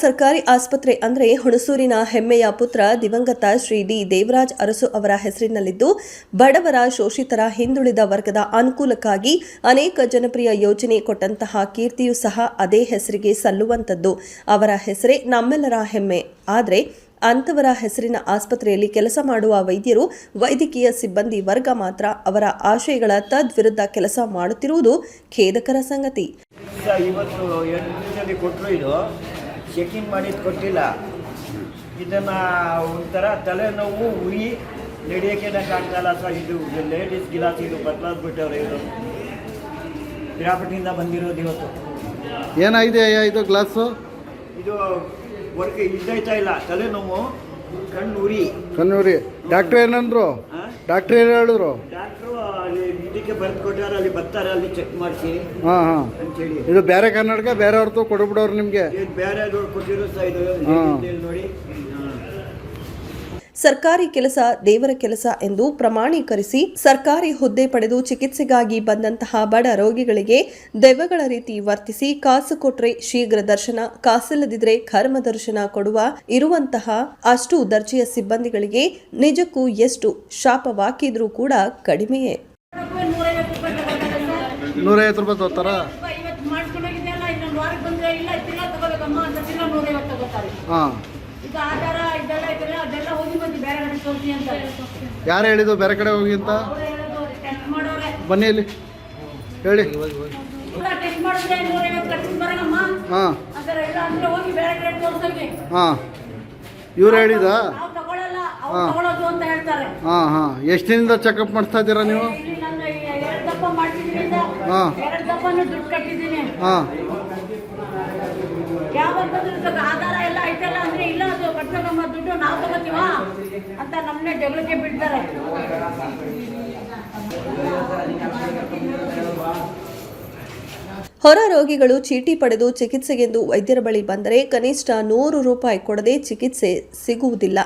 ಸರ್ಕಾರಿ ಆಸ್ಪತ್ರೆ ಅಂದರೆ ಹುಣಸೂರಿನ ಹೆಮ್ಮೆಯ ಪುತ್ರ ದಿವಂಗತ ಶ್ರೀ ಡಿ ದೇವರಾಜ್ ಅರಸು ಅವರ ಹೆಸರಿನಲ್ಲಿದ್ದು, ಬಡವರ ಶೋಷಿತರ ಹಿಂದುಳಿದ ವರ್ಗದ ಅನುಕೂಲಕ್ಕಾಗಿ ಅನೇಕ ಜನಪ್ರಿಯ ಯೋಜನೆ ಕೊಟ್ಟಂತಹ ಕೀರ್ತಿಯೂ ಸಹ ಅದೇ ಹೆಸರಿಗೆ ಸಲ್ಲುವಂಥದ್ದು. ಅವರ ಹೆಸರೇ ನಮ್ಮೆಲ್ಲರ ಹೆಮ್ಮೆ. ಆದರೆ, ಅಂಥವರ ಹೆಸರಿನ ಆಸ್ಪತ್ರೆಯಲ್ಲಿ ಕೆಲಸ ಮಾಡುವ ವೈದ್ಯರು, ವೈದ್ಯಕೀಯ ಸಿಬ್ಬಂದಿ ವರ್ಗ ಮಾತ್ರ ಅವರ ಆಶಯಗಳ ತದ್ವಿರುದ್ಧ ಕೆಲಸ ಮಾಡುತ್ತಿರುವುದು ಖೇದಕರ ಸಂಗತಿ. ಚೆಕಿಂಗ್ ಮಾಡಿದ್ದು ಕೊಟ್ಟಿಲ್ಲ. ಇದನ್ನು ಒಂಥರ ತಲೆನೋವು ಉರಿ ನಡೆಯೋಕ್ಕೆ ನಂಗೆ ಆಗ್ತಾಯಿಲ್ಲ ಸರ್. ಇದು ಲೇಡೀಸ್ ಗಿಲಾಸ್ ಇದು ಬದಲಾದ್ಬಿಟ್ಟವ್ರೆ ಇದು ಪಿರಾಪಟ್ಟಿಯಿಂದ ಬಂದಿರೋದು ಇವತ್ತು. ಏನಾಗಿದೆ ಅಯ್ಯ ಇದು ಗ್ಲಾಸು ಇದು ವರ್ಕ್ ಇದ್ದಾಯ್ತಾ ಇಲ್ಲ. ತಲೆನೋವು ಕಣ್ಣು ಉರಿ. ಡಾಕ್ಟರ್ ಡಾಕ್ಟ್ರ್ ಏನಂದ್ರು? ಡಾಕ್ಟ್ರ್ ಏನು ಹೇಳಿದ್ರು? ಡಾಕ್ಟ್ರು ಅಲ್ಲಿ ಇದಕ್ಕೆ ಬರೆದು ಕೊಟ್ಟಾರೆ ಅಲ್ಲಿ ಬರ್ತಾರೆ ಅಲ್ಲಿ ಚೆಕ್ ಮಾಡಿಸಿ ಹಾಂ ಹಾಂ. ಅಂತೇಳಿ. ಇದು ಬೇರೆ ಕನ್ನಡಕ ಬೇರೆಯವ್ರದ್ದು ಕೊಡ್ಬಿಡೋರು ನಿಮಗೆ? ಇದು ಬೇರೆ ಕೊಟ್ಟಿರೋ ಸಹ ಇದು ಹಾಂ. ಇಲ್ಲಿ ನೋಡಿ ಹಾಂ. ಸರ್ಕಾರಿ ಕೆಲಸ ದೇವರ ಕೆಲಸ ಎಂದು ಪ್ರಮಾಣೀಕರಿಸಿ ಸರ್ಕಾರಿ ಹುದ್ದೆ ಪಡೆದು ಚಿಕಿತ್ಸೆಗಾಗಿ ಬಂದಂತಹ ಬಡ ರೋಗಿಗಳಿಗೆ ದೆವ್ವಗಳ ರೀತಿ ವರ್ತಿಸಿ ಕಾಸು ಕೊಟ್ರೆ ಶೀಘ್ರ ದರ್ಶನ ಕಾಸಿಲ್ಲದಿದ್ರೆ ಕರ್ಮ ದರ್ಶನ ಕೊಡುವ ಇರುವಂತಹ ಅಷ್ಟು ದರ್ಜೆಯ ಸಿಬ್ಬಂದಿಗಳಿಗೆ ನಿಜಕ್ಕೂ ಎಷ್ಟು ಶಾಪವಾಕಿದ್ರೂ ಕೂಡ ಕಡಿಮೆಯೇ. ನೂರೈವತ್ತು ರೂಪಾಯಿ ತಗೋತಾರೆ. ಹಾಂ. ಯಾರು ಹೇಳಿದ್ದು ಬೇರೆ ಕಡೆ ಹೋಗಿ ಅಂತ? ಬನ್ನಿ ಇಲ್ಲಿ. ಹೇಳಿ. ಹಾಂ. ಹಾಂ. ಇವ್ರು ಹೇಳಿದ? ಹಾ. ಹಾಂ ಹಾಂ. ಎಷ್ಟು ದಿನದಿಂದ ಚೆಕಪ್ ಮಾಡಿಸ್ತಾ ಇದ್ದೀರಾ ನೀವು? ಹಾಂ. ಹಾಂ ಯಾವಾಗ ಬಂದ್ರೆ ಆಧಾರ ಎಲ್ಲ ಐತಲ್ಲ ಅಂದ್ರೆ ಇಲ್ಲ ಅದು ಕಟ್ಬೇಕಮ್ಮ ದುಡ್ಡು ನಾವು ತಗೋತೀವ? ಅಂತ ನಮ್ಮನ್ನೇ ಜಗಳಕ್ಕೆ ಬಿಡ್ತಾರೆ. ಹೊರ ರೋಗಿಗಳು ಚೀಟಿ ಪಡೆದು ಚಿಕಿತ್ಸೆಗೆಂದು ವೈದ್ಯರ ಬಳಿ ಬಂದರೆ ಕನಿಷ್ಠ ನೂರು ರೂಪಾಯಿ ಕೊಡದೆ ಚಿಕಿತ್ಸೆ ಸಿಗುವುದಿಲ್ಲ.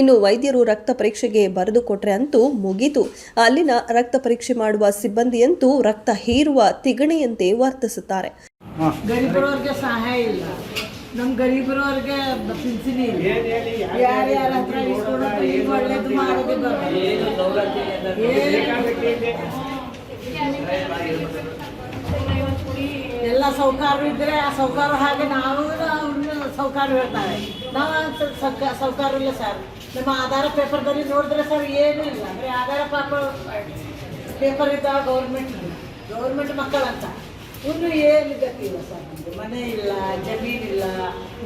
ಇನ್ನು ವೈದ್ಯರು ರಕ್ತ ಪರೀಕ್ಷೆಗೆ ಬರೆದು ಕೊಟ್ಟರೆ ಅಂತೂ ಮುಗೀತು. ಅಲ್ಲಿನ ರಕ್ತ ಪರೀಕ್ಷೆ ಮಾಡುವ ಸಿಬ್ಬಂದಿಯಂತೂ ರಕ್ತ ಹೀರುವ ತಿಗಣೆಯಂತೆ ವರ್ತಿಸುತ್ತಾರೆ. ನಮ್ಮ ಗರೀಬರವ್ರಿಗೆ ಪಿಂಚಣಿ ಇಲ್ಲ. ಯಾರ್ಯಾರ ಹತ್ರ ಇಸ್ಕೊಂಡು ಈಗ ಒಳ್ಳೇದು ಮಾಡೋದು ಎಲ್ಲ ಸೌಕಾರ ಇದ್ರೆ ಆ ಸೌಕಾರ ಹಾಗೆ ನಾವು ಅವ್ರನ್ನ ಸೌಕಾರ ಹೇಳ್ತಾರೆ. ನಾವು ಸೌಕಾರ ಇಲ್ಲ ಸರ್. ನಮ್ಮ ಆಧಾರ ಪೇಪರ್ದಲ್ಲಿ ನೋಡಿದ್ರೆ ಸರ್ ಏನು ಇಲ್ಲ. ಅಂದ್ರೆ ಆಧಾರ ಪೇಪರ್ ಪೇಪರ್ ಇದ್ದಾವ ಗೌರ್ಮೆಂಟ್ ಗೌರ್ಮೆಂಟ್ ಮಕ್ಕಳಂತ. ಇನ್ನು ಏನು ಗತಿಲ್ಲ ಸರ್ ನಮಗೆ ಮನೆ ಇಲ್ಲ ಜಮೀನಿಲ್ಲ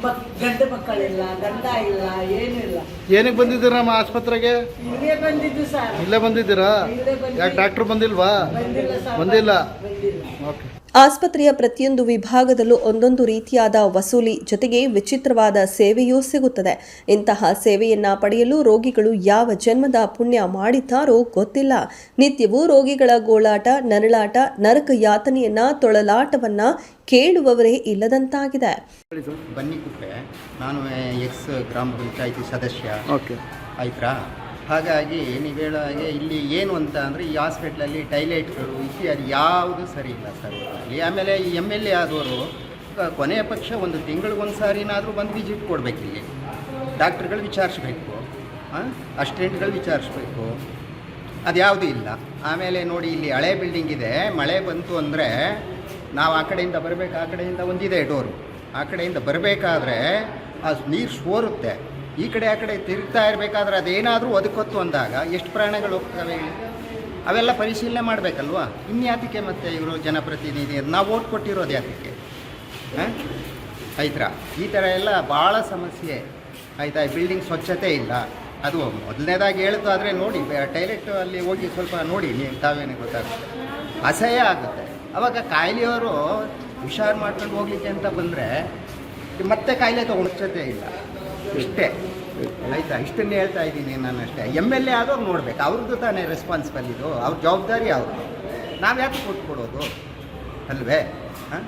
ಮಕ್ ಗಂಡು ಮಕ್ಕಳಿಲ್ಲ ಗಂಡ ಇಲ್ಲ ಏನೂ ಇಲ್ಲ. ಏನಕ್ಕೆ ಬಂದಿದ್ದೀರಾ ನಮ್ಮ ಆಸ್ಪತ್ರೆಗೆ? ಇಲ್ಲೇ ಬಂದಿದ್ದು ಸರ್. ಇಲ್ಲೇ ಬಂದಿದ್ದೀರಾ? ಇಲ್ಲೇ ಬಂದಿದ್ದು. ಯಾಕೆ ಡಾಕ್ಟ್ರ್ ಬಂದಿಲ್ವಾ? ಬಂದಿಲ್ಲ ಸರ್ ಬಂದಿಲ್ಲ. ಬಂದಿಲ್ಲ. ಓಕೆ. ಆಸ್ಪತ್ರೆಯ ಪ್ರತಿಯೊಂದು ವಿಭಾಗದಲ್ಲೂ ಒಂದೊಂದು ರೀತಿಯಾದ ವಸೂಲಿ ಜೊತೆಗೆ ವಿಚಿತ್ರವಾದ ಸೇವೆಯೂ ಸಿಗುತ್ತದೆ. ಇಂತಹ ಸೇವೆಯನ್ನ ಪಡೆಯಲು ರೋಗಿಗಳು ಯಾವ ಜನ್ಮದ ಪುಣ್ಯ ಮಾಡಿದ್ದಾರೋ ಗೊತ್ತಿಲ್ಲ. ನಿತ್ಯವೂ ರೋಗಿಗಳ ಗೋಳಾಟ ನರಳಾಟ ನರಕ ಯಾತನೆಯನ್ನ ತೊಳಲಾಟವನ್ನ ಕೇಳುವವರೇ ಇಲ್ಲದಂತಾಗಿದೆ. ಬನ್ನಿಕುಪ್ಪೆ ನಾನು ಎಕ್ಸ್ ಗ್ರಾಮ ಪಂಚಾಯತಿ ಸದಸ್ಯ ಓಕೆ. ಆಯ್ತಾ ಹಾಗಾಗಿ ನೀವು ಹೇಳೋ ಹಾಗೆ ಇಲ್ಲಿ ಏನು ಅಂತ ಅಂದರೆ ಈ ಹಾಸ್ಪಿಟ್ಲಲ್ಲಿ ಟೈಲೆಟ್ಗಳು ಇತ್ಯಾದಿ ಯಾವುದು ಸರಿ ಇಲ್ಲ ಸರ್. ಇಲ್ಲಿ ಆಮೇಲೆ ಈ ಎಂ ಎಲ್ ಎ ಆದವರು ಕೊನೆಯ ಪಕ್ಷ ಒಂದು ತಿಂಗಳಿಗೊಂದು ಸಾರಿನಾದರೂ ಬಂದು ವಿಸಿಟ್ ಕೊಡಬೇಕು ಇಲ್ಲಿ. ಡಾಕ್ಟ್ರುಗಳು ವಿಚಾರಿಸ್ಬೇಕು ಅಸ್ಟೆಂಟ್ಗಳು ವಿಚಾರಿಸ್ಬೇಕು ಅದ್ಯಾವುದೂ ಇಲ್ಲ. ಆಮೇಲೆ ನೋಡಿ ಇಲ್ಲಿ ಹಳೆ ಬಿಲ್ಡಿಂಗ್ ಇದೆ, ಮಳೆ ಬಂತು ಅಂದರೆ ನಾವು ಆ ಕಡೆಯಿಂದ ಬರಬೇಕು, ಆ ಕಡೆಯಿಂದ ಒಂದಿದೆ ಡೋರು. ಆ ಕಡೆಯಿಂದ ಬರಬೇಕಾದ್ರೆ ಆ ನೀರು ಸೋರುತ್ತೆ. ಈ ಕಡೆ ಆ ಕಡೆ ತಿರುಗ್ತಾ ಇರಬೇಕಾದ್ರೆ ಅದೇನಾದರೂ ಒದಕೊತ್ತು ಅಂದಾಗ ಎಷ್ಟು ಪ್ರಾಣಗಳು ಹೋಗ್ತವೆ ಅವೆಲ್ಲ ಪರಿಶೀಲನೆ ಮಾಡಬೇಕಲ್ವಾ? ಇನ್ಯಾತಕ್ಕೆ ಮತ್ತೆ ಇವರು ಜನಪ್ರತಿನಿಧಿ? ನಾವು ಓಟ್ ಕೊಟ್ಟಿರೋದು ಯಾತಕ್ಕೆ? ಹಾಂ? ಆಯ್ತಾ ಈ ಥರ ಎಲ್ಲ ಭಾಳ ಸಮಸ್ಯೆ. ಆಯಿತಾ? ಬಿಲ್ಡಿಂಗ್ ಸ್ವಚ್ಛತೆ ಇಲ್ಲ. ಅದು ಮೊದಲನೇದಾಗಿ ಆದರೆ ನೋಡಿ ಟೈಲೆಟ್ ಅಲ್ಲಿ ಹೋಗಿ ಸ್ವಲ್ಪ ನೋಡಿ, ನೀವು ತಾವೇನೇ ಗೊತ್ತಾಗುತ್ತೆ? ಅಸಹ್ಯ ಆಗುತ್ತೆ. ಅವಾಗ ಕಾಯಿಲೆಯವರು ಹುಷಾರು ಮಾಡ್ಕೊಂಡು ಹೋಗ್ಲಿಕ್ಕೆ ಅಂತ ಬಂದರೆ ಮತ್ತೆ ಕಾಯಿಲೆ ತೊಗೊಳೋಚ್ಚತೆ ಇಲ್ಲ. ಇಷ್ಟೇ. ಆಯಿತಾ, ಇಷ್ಟನ್ನೇ ಹೇಳ್ತಾ ಇದ್ದೀನಿ ನಾನು ಅಷ್ಟೇ ಎಂ ಎಲ್ ಎ ಆದವ್ರು ನೋಡ್ಬೇಕು. ಅವ್ರದ್ದು ತಾನೇ ರೆಸ್ಪಾನ್ಸಿಬಲ್ ಇದು. ಅವ್ರ ಜವಾಬ್ದಾರಿ ಅವ್ರದ್ದು ನಾವು ಯಾಕೆ ಕೊಟ್ಕೊಡೋದು ಅಲ್ವೇ? ಹಾಂ?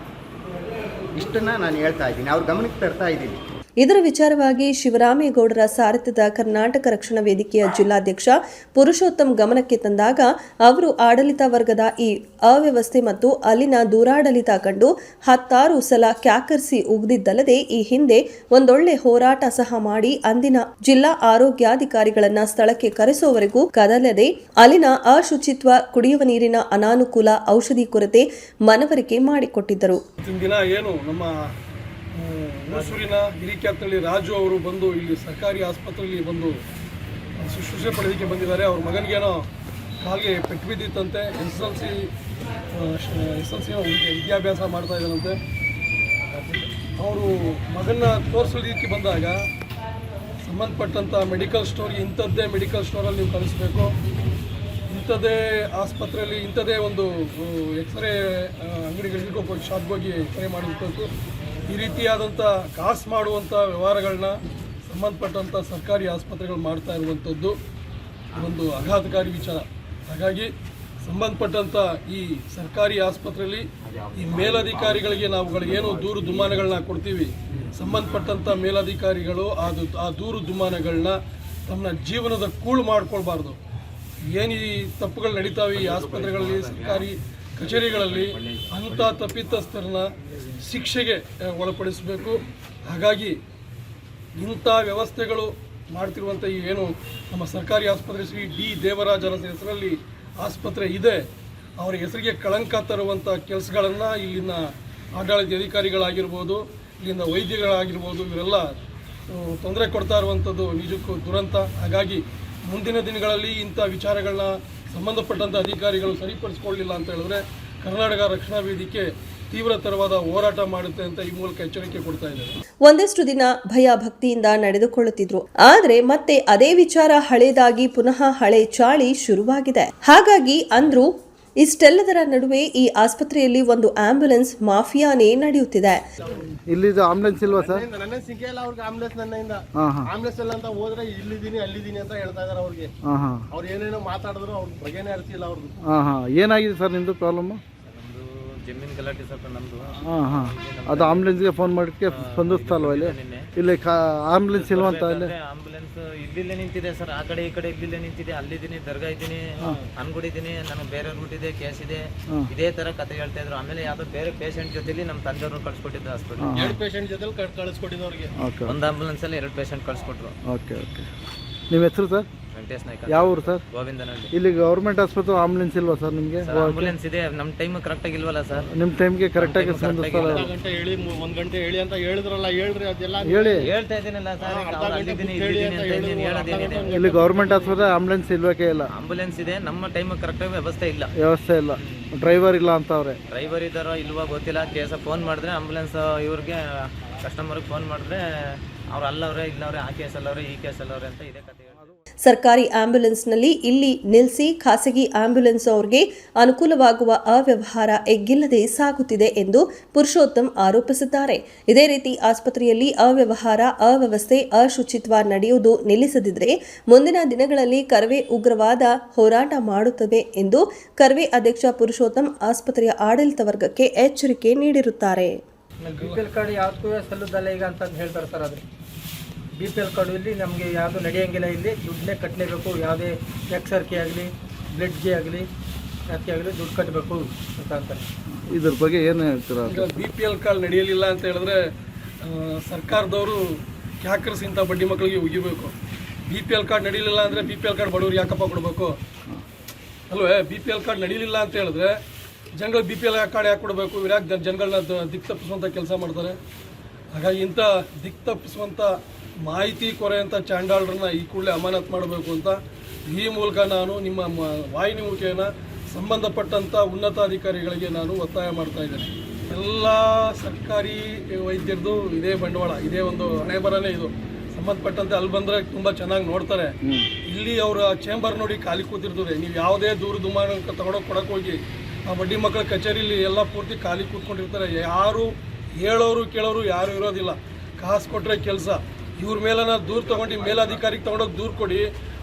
ಇಷ್ಟನ್ನು ನಾನು ಹೇಳ್ತಾ ಇದ್ದೀನಿ. ಅವ್ರ ಗಮನಕ್ಕೆ ತರ್ತಾ ಇದ್ದೀನಿ. ಇದರ ವಿಚಾರವಾಗಿ ಶಿವರಾಮೇಗೌಡರ ಸಾರಥ್ಯದ ಕರ್ನಾಟಕ ರಕ್ಷಣಾ ವೇದಿಕೆಯ ಜಿಲ್ಲಾಧ್ಯಕ್ಷ ಪುರುಷೋತ್ತಮ್ ಗಮನಕ್ಕೆ ತಂದಾಗ ಅವರು ಆಡಳಿತ ವರ್ಗದ ಈ ಅವ್ಯವಸ್ಥೆ ಮತ್ತು ಅಲ್ಲಿನ ದೂರಾಡಳಿತ ಕಂಡು ಹತ್ತಾರು ಸಲ ಕ್ಯಾಕರಿಸಿ ಉಗ್ದಿದ್ದಲ್ಲದೆ ಈ ಹಿಂದೆ ಒಂದೊಳ್ಳೆ ಹೋರಾಟ ಸಹ ಮಾಡಿ ಅಂದಿನ ಜಿಲ್ಲಾ ಆರೋಗ್ಯಾಧಿಕಾರಿಗಳನ್ನ ಸ್ಥಳಕ್ಕೆ ಕರೆಸುವವರೆಗೂ ಕದಲದೆ ಅಲ್ಲಿನ ಅಶುಚಿತ್ವ, ಕುಡಿಯುವ ನೀರಿನ ಅನಾನುಕೂಲ, ಔಷಧಿ ಕೊರತೆ ಮನವರಿಕೆ ಮಾಡಿಕೊಟ್ಟಿದ್ದರು. ಇವತ್ತಿನ ದಿನ ಏನು ನಮ್ಮ ಮ್, ಹುಣಸೂರಿನ ಹಿರಿಕ್ಯಾತಳ್ಳಿ ರಾಜು ಅವರು ಬಂದು ಇಲ್ಲಿ ಸರ್ಕಾರಿ ಆಸ್ಪತ್ರೆಯಲ್ಲಿ ಬಂದು ಶುಶ್ರೂಷೆ ಪಡೆಯೋದಕ್ಕೆ ಬಂದಿದ್ದಾರೆ. ಅವ್ರ ಮಗನಿಗೇನೋ ಕಾಲಿಗೆ ಪೆಟ್ಟು ಬಿದ್ದಿತ್ತಂತೆ. S L C S L C ವಿದ್ಯಾಭ್ಯಾಸ ಮಾಡ್ತಾ ಇದ್ದಾರಂತೆ ಅವರು ಮಗನ ತೋರಿಸೋದಕ್ಕೆ ಬಂದಾಗ ಸಂಬಂಧಪಟ್ಟಂಥ ಮೆಡಿಕಲ್ ಸ್ಟೋರ್ ಇಂಥದ್ದೇ ಮೆಡಿಕಲ್ ಸ್ಟೋರಲ್ಲಿ ನೀವು ಕಳಿಸ್ಬೇಕು. ಇಂಥದ್ದೇ ಆಸ್ಪತ್ರೆಯಲ್ಲಿ ಇಂಥದ್ದೇ ಒಂದು ಎಕ್ಸ್ರೇ ಅಂಗಡಿಗಳಿಗೆ ಶಾಪ್ಗೆ ಹೋಗಿ ಎಕ್ಸ್ರೇ ಮಾಡಿರ್ಬೇಕು ಈ ರೀತಿಯಾದಂಥ ಕಾಸು ಮಾಡುವಂಥ ವ್ಯವಹಾರಗಳನ್ನ ಸಂಬಂಧಪಟ್ಟಂಥ ಸರ್ಕಾರಿ ಆಸ್ಪತ್ರೆಗಳು ಮಾಡ್ತಾ ಇರುವಂಥದ್ದು ಒಂದು ಆಘಾತಕಾರಿ ವಿಚಾರ. ಹಾಗಾಗಿ ಸಂಬಂಧಪಟ್ಟಂಥ ಈ ಸರ್ಕಾರಿ ಆಸ್ಪತ್ರೆಯಲ್ಲಿ ಈ ಮೇಲಧಿಕಾರಿಗಳಿಗೆ ನಾವುಗಳು ಏನು ದೂರು ದುಮಾನಗಳನ್ನ ಕೊಡ್ತೀವಿ ಸಂಬಂಧಪಟ್ಟಂಥ ಮೇಲಧಿಕಾರಿಗಳು ಅದು ಆ ದೂರು ದುಮಾನಗಳನ್ನ ತಮ್ಮ ಜೀವನದ ಕೂಳು ಮಾಡ್ಕೊಳ್ಬಾರ್ದು. ಏನು ಈ ತಪ್ಪುಗಳು ನಡೀತಾವೆ ಈ ಆಸ್ಪತ್ರೆಗಳಲ್ಲಿ ಸರ್ಕಾರಿ ಕಚೇರಿಗಳಲ್ಲಿ ಅಂಥ ತಪ್ಪಿತಸ್ಥರನ್ನ ಶಿಕ್ಷೆಗೆ ಒಳಪಡಿಸಬೇಕು. ಹಾಗಾಗಿ ಇಂಥ ವ್ಯವಸ್ಥೆಗಳು ಮಾಡ್ತಿರುವಂಥ ಈ ಏನು ನಮ್ಮ ಸರ್ಕಾರಿ ಆಸ್ಪತ್ರೆ ಶ್ರೀ ಡಿ ದೇವರಾಜರ ಹೆಸರಲ್ಲಿ ಆಸ್ಪತ್ರೆ ಇದೆ. ಅವರ ಹೆಸರಿಗೆ ಕಳಂಕ ತರುವಂಥ ಕೆಲಸಗಳನ್ನು ಇಲ್ಲಿನ ಆಡಳಿತ ಅಧಿಕಾರಿಗಳಾಗಿರ್ಬೋದು, ಇಲ್ಲಿನ ವೈದ್ಯಗಳಾಗಿರ್ಬೋದು, ಇವರೆಲ್ಲ ತೊಂದರೆ ಕೊಡ್ತಾ ಇರುವಂಥದ್ದು ನಿಜಕ್ಕೂ ದುರಂತ. ಹಾಗಾಗಿ ಮುಂದಿನ ದಿನಗಳಲ್ಲಿ ಇಂಥ ವಿಚಾರಗಳನ್ನ ಸಂಬಂಧಪಟ್ಟಂಥ ಅಧಿಕಾರಿಗಳು ಸರಿಪಡಿಸ್ಕೊಳ್ಳಿಲ್ಲ ಅಂತ ಹೇಳಿದ್ರೆ ಕರ್ನಾಟಕ ರಕ್ಷಣಾ ವೇದಿಕೆ ತೀವ್ರತರವಾದ ಹೋರಾಟ ಮಾಡುತ್ತೆ ಅಂತ ಈ ಮೂಲಕ ಎಚ್ಚರಿಕೆ ಕೊಡ್ತಾ ಇದ್ದಾರೆ. ಒಂದಷ್ಟು ದಿನ ಭಯ ಭಕ್ತಿಯಿಂದ ನಡೆದುಕೊಳ್ಳುತ್ತಿದ್ರು. ಆದ್ರೆ ಮತ್ತೆ ಅದೇ ವಿಚಾರ ಹಳೇದಾಗಿ ಪುನಃ ಹಳೆ ಚಾಳಿ ಶುರುವಾಗಿದೆ. ಹಾಗಾಗಿ ಅಂದ್ರು ಇಷ್ಟೆಲ್ಲದರ ನಡುವೆ ಈ ಆಸ್ಪತ್ರೆಯಲ್ಲಿ ಒಂದು ಆಂಬ್ಯುಲೆನ್ಸ್ ಮಾಫಿಯಾನೇ ನಡೆಯುತ್ತಿದೆ. ಇಲ್ಲಿದು ಆಂಬ್ಯುಲೆನ್ಸ್ ಇಲ್ವಾ ಸರ್? ನನ್ನ ಸಿಕ್ಕೇ ಇಲ್ಲ ಅವ್ರಿಗೆ ಆಂಬುಲೆನ್ಸ್ ನನ್ನಿಂದ. ಆಂಬ್ಯುಲೆನ್ಸ್ ಎಲ್ಲ ಅಂತ ಹೋದ್ರೆ ಇಲ್ಲಿದ್ದೀನಿ ಅಲ್ಲಿದ್ದೀನಿ ಅಂತ ಹೇಳ್ತಾ ಇದಾರೆ ಅವ್ರಿಗೆ. ಅವ್ರು ಏನೇನೋ ಮಾತಾಡಿದ್ರು ಅವ್ರ ಬಗೆನೇ ಅರಿಸಿಲ್ಲ ಅವ್ರದ್ದು ಹಾಂ ಹಾಂ. ಏನಾಗಿದೆ ಸರ್ ನಿಮ್ಮದು ಪ್ರಾಬ್ಲಮ್ಮು ನಮ್ದು ಜಮೀನ್ ಗಲಾಟೆ ಸ್ವಲ್ಪ ನಮ್ದು. ಹಾಂ ಹಾಂ. ಅದು ಆಂಬುಲೆನ್ಸ್ಗೆ ಫೋನ್ ಮಾಡಕ್ಕೆ ಸ್ಪಂದಿಸ್ತಾ ಅಲ್ವಾ ಇಲ್ಲಿ? ಇಲ್ಲಿ ಕಾ ಆಂಬುಲೆನ್ಸ್ ಇಲ್ವಂತ ಇಲ್ಲಿ ಆಂಬುಲೆನ್ಸ್ ಇಲ್ಲಿಲ್ಲೇ ನಿಂತಿದೆ ಸರ್. ಆ ಕಡೆ ಈ ಕಡೆ ಇಲ್ಲಿಲ್ಲೇ ನಿಂತಿದೆ. ಅಲ್ಲಿದ್ದೀನಿ ದರ್ಗಾ ಇದ್ದೀನಿ ಅನ್ಗುಡಿದ್ದೀನಿ ನನಗೆ ಬೇರೆ ರೂಟ್ ಇದೆ ಕೇಸ್ ಇದೆ. ಇದೇ ತರ ಕತೆ ಹೇಳ್ತಾ ಇದ್ರು. ಆಮೇಲೆ ಯಾವ್ದೋ ಬೇರೆ ಪೇಷಂಟ್ ಜೊತೆಲಿ ನಮ್ಮ ತಂದೆಯವರು ಕಳ್ಸಿಕೊಟ್ಟಿದ್ದು ಹಾಸ್ಪಿಟಲ್ ಎರಡು ಪೇಷಂಟ್ ಜೊತೆ ಕಳ್ಸಿಕೊಟ್ಟಿದ್ದವ್ರಿಗೆ ಓಕೆ ಒಂದು ಆಂಬುಲೆನ್ಸ್ ಅಲ್ಲಿ ಎರಡು ಪೇಷಂಟ್ ಕಳ್ಸಿಕೊಟ್ರು. ಓಕೆ ಓಕೆ ನಿಮ್ಮ ಹೆಸರು ಸರ್? ವೆಂಕಟೇಶ್ ನಾಯ್ಕ ಯಾವ ಊರು ಸರ್? ಗೋವಿಂದನಹಳ್ಳಿ. ಇಲ್ಲಿ ಗೌರ್ಮೆಂಟ್ ಆಸ್ಪತ್ರೆ ಆಂಬುಲೆನ್ಸ್ ಇಲ್ವಾ ಸರ್ ನಿಮಗೆ? ಆಂಬುಲೆನ್ಸ್ ಇದೆ. ನಮ್ಮ ಟೈಮ್ ಕರೆಕ್ಟ್ ಆಗಿಲ್ವಲ್ಲ ಸರ್? ನಿಮ್ಮ ಟೈಮ್ಗೆ ಕರೆಕ್ಟಾಗಿ ಸರ್. ಅರ್ಧ ಗಂಟೆ ಹೇಳಿ ಮು- ಒಂದ್ ಗಂಟೆ ಹೇಳಿ ಅಂತ ಹೇಳಿದ್ರಲ್ಲ ಹೇಳ್ರಿ ಅದೆಲ್ಲ. ಹೇಳಿ. ಹೇಳ್ತಾ ಇದ್ದೀನಲ್ಲ ಸರ್ ಅವ್ರು ಅಲ್ಲಿದ್ದೀನಿ ಇಲ್ಲಿದ್ದೀನಿ ಅಂತ ಇದ್ದೀನಿ ಹೇಳೋದೇನಿದೆ ಇಲ್ಲಿ ಗೌರ್ಮೆಂಟ್ ಆಸ್ಪತ್ರೆ ಆಂಬುಲೆನ್ಸ್ ಇಲ್ಬೇಕೇ ಇಲ್ಲ. ಆಂಬುಲೆನ್ಸ್ ಇದೆ ನಮ್ಮ ಟೈಮ್ ಕರೆಕ್ಟಾಗಿ ವ್ಯವಸ್ಥೆ ಇಲ್ಲ. ವ್ಯವಸ್ಥೆ ಇಲ್ಲ. ಡ್ರೈವರ್ ಇಲ್ಲ ಅಂತ ಅವ್ರೆ ಡ್ರೈವರ್ ಇದ್ದಾರೋ ಇಲ್ವೋ ಗೊತ್ತಿಲ್ಲ ಕೇಸ ಫೋನ್ ಮಾಡಿದ್ರೆ ಆಂಬುಲೆನ್ಸ್ ಇವ್ರಿಗೆ ಕಸ್ಟಮರ್ಗೆ ಫೋನ್ ಮಾಡಿದ್ರೆ ಅವ್ರು ಅಲ್ಲವ್ರೆ ಇಲ್ಲವ್ರೆ ಆ ಕೇಸಲ್ಲವ್ರೆ ಈ ಕೇಸಲ್ಲವ್ರೆ ಅಂತ ಇದೇ ಕತೆ. ಹೇಳ್ತಾರೆ ಸರ್ಕಾರಿ ಆಂಬ್ಯುಲೆನ್ಸ್ನಲ್ಲಿ ಇಲ್ಲಿ ನಿಲ್ಲಿಸಿ ಖಾಸಗಿ ಆಂಬ್ಯುಲೆನ್ಸ್ ಅವರಿಗೆ ಅನುಕೂಲವಾಗುವ ಅವ್ಯವಹಾರ ಎಗ್ಗಿಲ್ಲದೆ ಸಾಗುತ್ತಿದೆ ಎಂದು ಪುರುಷೋತ್ತಮ್ ಆರೋಪಿಸಿದ್ದಾರೆ. ಇದೇ ರೀತಿ ಆಸ್ಪತ್ರೆಯಲ್ಲಿ ಅವ್ಯವಹಾರ, ಅವ್ಯವಸ್ಥೆ, ಅಶುಚಿತ್ವ ನಡೆಯುವುದು ನಿಲ್ಲಿಸದಿದ್ದರೆ ಮುಂದಿನ ದಿನಗಳಲ್ಲಿ ಕರ್ವೆ ಉಗ್ರವಾದ ಹೋರಾಟ ಮಾಡುತ್ತವೆ ಎಂದು ಕರ್ವೆ ಅಧ್ಯಕ್ಷ ಪುರುಷೋತ್ತಮ್ ಆಸ್ಪತ್ರೆಯ ಆಡಳಿತ ವರ್ಗಕ್ಕೆ ಎಚ್ಚರಿಕೆ ನೀಡಿರುತ್ತಾರೆ. ಬಿ ಪಿ ಎಲ್ ಕಾರ್ಡು ಇಲ್ಲಿ ನಮಗೆ ಯಾವುದು ನಡೆಯೋಂಗಿಲ್ಲ ಇಲ್ಲಿ. ದುಡ್ಡನ್ನೇ ಕಟ್ಟಲೇಬೇಕು ಯಾವುದೇ ಎಕ್ಸರ್ಕೆ ಆಗಲಿ ಬ್ಲಡ್ಗೆ ಆಗಲಿ ಅದಕ್ಕೆ ಆಗಲಿ ದುಡ್ಡು ಕಟ್ಟಬೇಕು ಅಂತ ಅಂತಾರೆ. ಇದ್ರ ಬಗ್ಗೆ ಏನು ಹೇಳ್ತೀರಾ? ಈಗ ಬಿ ಪಿ ಎಲ್ ಕಾರ್ಡ್ ನಡೆಯಲಿಲ್ಲ ಅಂತ ಹೇಳಿದ್ರೆ ಆ, ಸರ್ಕಾರದವರು ಕ್ಯಾಕರ್ಸ್ ಇಂಥ ಬಡ್ಡಿ ಮಕ್ಕಳಿಗೆ ಉಗಿಬೇಕು. ಬಿ ಪಿ ಎಲ್ ಕಾರ್ಡ್ ನಡೀಲಿಲ್ಲ ಅಂದರೆ ಬಿ ಪಿ ಎಲ್ ಕಾರ್ಡ್ ಬಡವ್ರು ಯಾಕಪ್ಪ ಕೊಡಬೇಕು? ಅಲ್ವೇ? ಬಿ ಪಿ ಎಲ್ ಕಾರ್ಡ್ ನಡೀಲಿಲ್ಲ ಅಂತ ಹೇಳಿದ್ರೆ ಜನಗಳು ಬಿ ಪಿ ಎಲ್ ಕಾರ್ಡ್ ಯಾಕೆ ಕೊಡಬೇಕು? ಇವ್ರು ಯಾಕೆ ಜನಗಳನ್ನ ದಿಕ್ ತಪ್ಪಿಸುವಂಥ ಕೆಲಸ ಮಾಡ್ತಾರೆ? ಹಾಗಾಗಿ ಇಂಥ ದಿಕ್ ತಪ್ಪಿಸುವಂಥ ಮಾಹಿತಿ ಕೊರೆಯಂಥ ಚಾಂಡಾಳರನ್ನ ಈ ಕೂಡಲೇ ಅಮಾನತ್ ಮಾಡಬೇಕು ಅಂತ ಈ ಮೂಲಕ ನಾನು ನಿಮ್ಮ ಮ- ವಾಹಿನಿ ಮುಖೇನ ಸಂಬಂಧಪಟ್ಟಂಥ ಉನ್ನತಾಧಿಕಾರಿಗಳಿಗೆ ನಾನು ಒತ್ತಾಯ ಮಾಡ್ತಾ ಇದ್ದೇನೆ. ಎಲ್ಲ ಸರ್ಕಾರಿ ವೈದ್ಯರದು ಇದೇ ಬಂಡವಾಳ ಇದೇ ಒಂದು ಹಣೆ ಬರನೇ ಇದು. ಸಂಬಂಧಪಟ್ಟಂತೆ ಅಲ್ಲಿ ಬಂದರೆ ತುಂಬ ಚೆನ್ನಾಗಿ ನೋಡ್ತಾರೆ. ಇಲ್ಲಿ ಅವರ ಚೇಂಬರ್ ನೋಡಿ ಖಾಲಿ ಕೂತಿರ್ತದೆ. ನೀವು ಯಾವುದೇ ದೂರ ದುಮಾನ ತಗೊಂಡೋಗಿ ಕೊಡಕ್ಕೆ ಹೋಗಿ ಆ ಬಡ್ಡಿ ಮಕ್ಕಳ ಕಚೇರಿಲಿ ಎಲ್ಲ ಪೂರ್ತಿ ಖಾಲಿ ಕೂತ್ಕೊಂಡಿರ್ತಾರೆ. ಯಾರು ಹೇಳೋರು ಕೇಳೋರು ಯಾರು ಇರೋದಿಲ್ಲ. ಕಾಸು ಕೊಟ್ಟರೆ ಕೆಲಸ. ಇವ್ರ ಮೇಲನ ದೂರು ತಗೊಂಡು ಮೇಲಧಿಕಾರಿಗೆ ತಗೊಂಡೋಗಿ ದೂರು ಕೊಡಿ.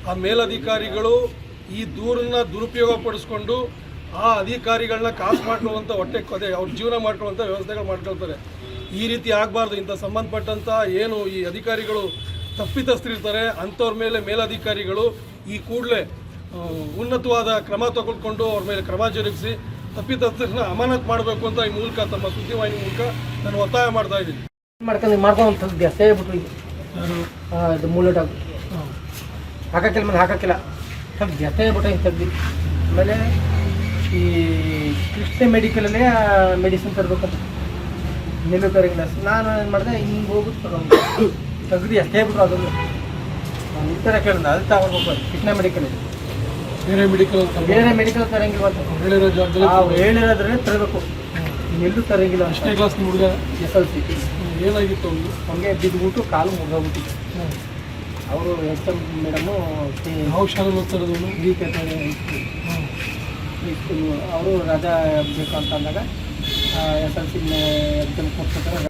ಆ ಮೇಲಧಿಕಾರಿಗಳು ಈ ದೂರನ್ನ ದುರುಪಯೋಗ ಪಡಿಸ್ಕೊಂಡು ಆ ಅಧಿಕಾರಿಗಳನ್ನ ಕಾಸು ಮಾಡ್ಕೊಳ್ಳುವಂಥ ಹೊಟ್ಟೆ ಕೊದೆ ಅವ್ರ ಜೀವನ ಮಾಡ್ಕೊಳ್ಳುವಂಥ ವ್ಯವಸ್ಥೆಗಳು ಮಾಡ್ಕೊಳ್ತಾರೆ. ಈ ರೀತಿ ಆಗಬಾರ್ದು. ಇಂಥ ಸಂಬಂಧಪಟ್ಟಂಥ ಏನು ಈ ಅಧಿಕಾರಿಗಳು ತಪ್ಪಿತಸ್ಥರಿರ್ತಾರೆ. ಅಂಥವ್ರ ಮೇಲೆ ಮೇಲಧಿಕಾರಿಗಳು ಈ ಕೂಡಲೇ ಉನ್ನತವಾದ ಕ್ರಮ ತಗೊಳ್ಕೊಂಡು ಅವ್ರ ಮೇಲೆ ಕ್ರಮ ಜರುಗಿಸಿ ತಪ್ಪಿತಸ್ಥರನ್ನ ಅಮಾನತ್ ಮಾಡಬೇಕು ಅಂತ ಈ ಮೂಲಕ, ತಮ್ಮ ಸುದ್ದಿವಾಹಿನಿ ಮೂಲಕ ನಾನು ಒತ್ತಾಯ ಮಾಡ್ತಾ ಇದ್ದೀನಿ. ಮಾಡ್ಕೊಂಡು ಮಾಡ್ಕೊಂಡು ಜಾಸ್ತಿ ಆಗ್ಬಿಟ್ರು ಇದು ಮೂಲಟ ಹಾಕೋಕ್ಕಿಲ್ಲ ಮೇಲೆ ಹಾಕೋಕ್ಕಿಲ್ಲ. ಸ್ವಲ್ಪ ಜತೆ ಬಿಟ್ಟ ಹಿಂಗೆ ತೆಗ್ದು ಆಮೇಲೆ ಈ ಕೃಷ್ಣ ಮೆಡಿಕಲಲ್ಲೇ ಮೆಡಿಸಿನ್ ತರಬೇಕಂತ. ನಿಲ್ಲು ತರಂಗಿಲ್ಲ ನಾನು ಏನು ಮಾಡಿದೆ ಹಿಂಗೆ ತಗೊಂಡು ತೆಗ್ದು ಎಷ್ಟೇ ಬಿಟ್ಟು ಅದನ್ನು ನಾನು ಈ ಥರ ಕೇಳಿದ ಅದು ತಗೊಳ್ಬೇಕು ಕೃಷ್ಣ ಮೆಡಿಕಲ್ ಬೇರೆ ಮೆಡಿಕಲ್ ಬೇರೆ ಮೆಡಿಕಲ್ ತರಂಗಿಲ್ಲ ಅಂತ ಹೇಳಿರೋ ಜಾಗದಲ್ಲಿ ನಾವು ಹೇಳಿರೋದ್ರೆ ತರಬೇಕು. ನಿಲ್ಲು ತರಂಗಿಲ್ಲ ಅಷ್ಟೇ ಕ್ಲಾಸ್ ಹುಡುಗ ಎಸ್ ಎಲ್ ಸಿ ಏನಾಗಿತ್ತು ಅವ್ರಿಗೆ ಹಂಗೆ ಬಿದ್ದುಬಿಟ್ಟು ಕಾಲು ಮುರಿದೋಗ್ಬಿಟ್ಟಿದೆ. ಅವರು ಎಚ್ ಎಂ ಮೇಡಮು ಯಾವ ಶಾಲೆ ಈ ಕೆ ಅವರು ರಜಾ ಬೇಕು ಅಂತ ಅಂದಾಗ ಎಸ್ ಎಲ್ ಸಿ ಎಕ್ಸಾಮ್ ಕೊಡ್ತಾರೆ